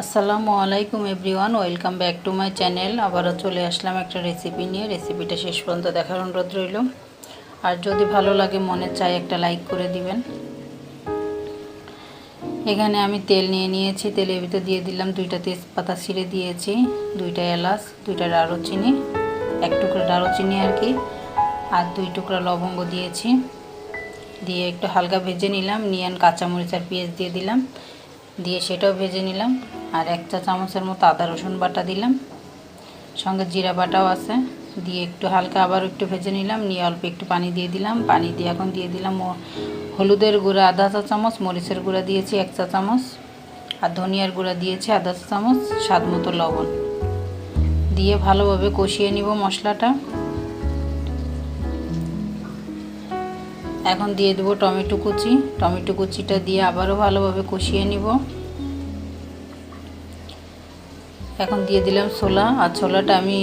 আসসালামু আলাইকুম everyone, welcome back to my channel. আবারও চলে আসলাম একটা রেসিপি নিয়ে। রেসিপিটা শেষ পর্যন্ত দেখার অনুরোধ রইল। আর যদি ভালো লাগে, মনে চাই একটা লাইক করে দিবেন। এখানে আমি তেল নিয়ে নিয়েছি। তেলের ভিতর দিয়ে দিলাম দুইটা তেজপাতা ছিঁড়ে দিয়েছি, দুইটা এলাচ, দুইটা দারুচিনি, এক টুকরা দারুচিনি আর কি, আর দুই টুকরা লবঙ্গ দিয়েছি। দিয়ে একটু হালকা ভেজে নিলাম, নিয়ে কাঁচামরিচ আর পেঁয়াজ দিয়ে দিলাম। দিয়ে সেটাও ভেজে নিলাম। আর এক চা চামচের মতো আদা, রসুন বাটা দিলাম। সঙ্গে জিরা বাটাও আছে। দিয়ে একটু হালকা আবার একটু ভেজে নিলাম। নিয়ে অল্প একটু পানি দিয়ে দিলাম। পানি দিয়ে এখন দিয়ে দিলাম হলুদের গুঁড়া, আধা চা চামচ, মরিচের গুঁড়া দিয়েছি এক চা চামচ, আর ধনিয়ার গুঁড়া দিয়েছি আধা চা চামচ, স্বাদ মতো লবণ। দিয়ে ভালোভাবে কষিয়ে নিব মশলাটা। এখন দিয়ে দেবো টমেটো কুচি। টমেটো কুচিটা দিয়ে আবারও ভালোভাবে কষিয়ে নিব। এখন দিয়ে দিলাম ছোলা। আর ছোলাটা আমি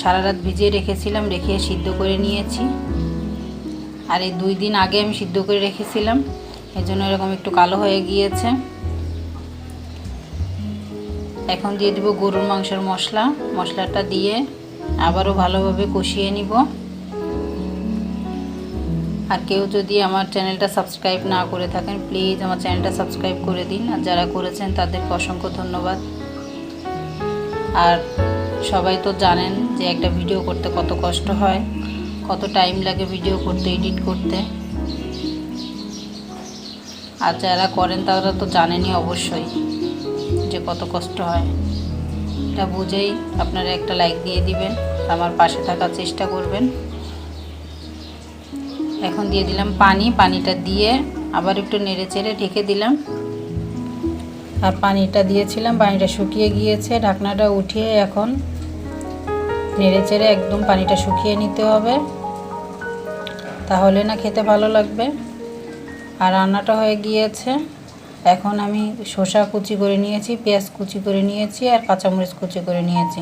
সারা রাত ভিজিয়ে রেখেছিলাম, রেখে সিদ্ধ করে নিয়েছি। আর এই দুই দিন আগে আমি সিদ্ধ করে রেখেছিলাম। এই জন্য এরকম একটু কালো হয়ে গিয়েছে। এখন দিয়ে দিব গরুর মাংসের মশলা। মশলাটা দিয়ে আবারও ভালোভাবে কষিয়ে নিব। আর কেউ যদি আমার চ্যানেলটা সাবস্ক্রাইব না করে থাকেন প্লিজ আমার চ্যানেলটা সাবস্ক্রাইব করে দিন। আর যারা করেছেন, তাদেরকে অসংখ্য ধন্যবাদ। আর সবাই তো জানেন যে একটা ভিডিও করতে কত কষ্ট হয়, কত টাইম লাগে ভিডিও করতে এডিট করতে। আর যারা করেন, তারা তো জানেনই অবশ্যই যে কত কষ্ট হয়। এটা বুঝেই আপনারা একটা লাইক দিয়ে দিবেন, আমার পাশে থাকার চেষ্টা করবেন। এখন দিয়ে দিলাম পানি, পানিটা দিয়ে আবার একটু নেড়ে চেড়ে ঢেকে দিলাম। আর পানিটা দিয়েছিলাম, পানিটা শুকিয়ে গিয়েছে, ঢাকনাটা উঠিয়ে এখন নেড়ে চেড়ে একদম পানিটা শুকিয়ে নিতে হবে। তাহলে না খেতে ভালো লাগবে। আর রান্নাটা হয়ে গিয়েছে। এখন আমি শসা কুচি করে নিয়েছি, পেঁয়াজ কুচি করে নিয়েছি আর কাঁচামরিচ কুচি করে নিয়েছি।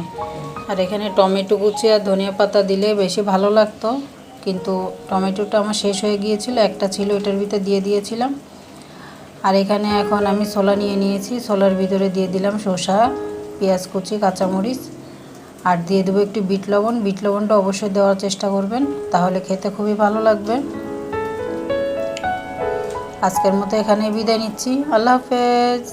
আর এখানে টমেটো কুচি আর ধনিয়া পাতা দিলে বেশি ভালো লাগতো। কিন্তু টমেটোটা আমার শেষ হয়ে গিয়েছিল, একটা ছিল এটার ভিতরে দিয়ে দিয়েছিলাম। আর এখানে এখন আমি ছোলা নিয়ে নিয়েছি, ছোলার ভিতরে দিয়ে দিলাম শসা, পেঁয়াজ কুচি, কাঁচামরিচ। আর দিয়ে দেবো একটু বিট লবণ, বিট লবণটা অবশ্যই দেওয়ার চেষ্টা করবেন, তাহলে খেতে খুবই ভালো লাগবে। আজকের মতো এখানে বিদায় নিচ্ছি, আল্লাহ হাফেজ।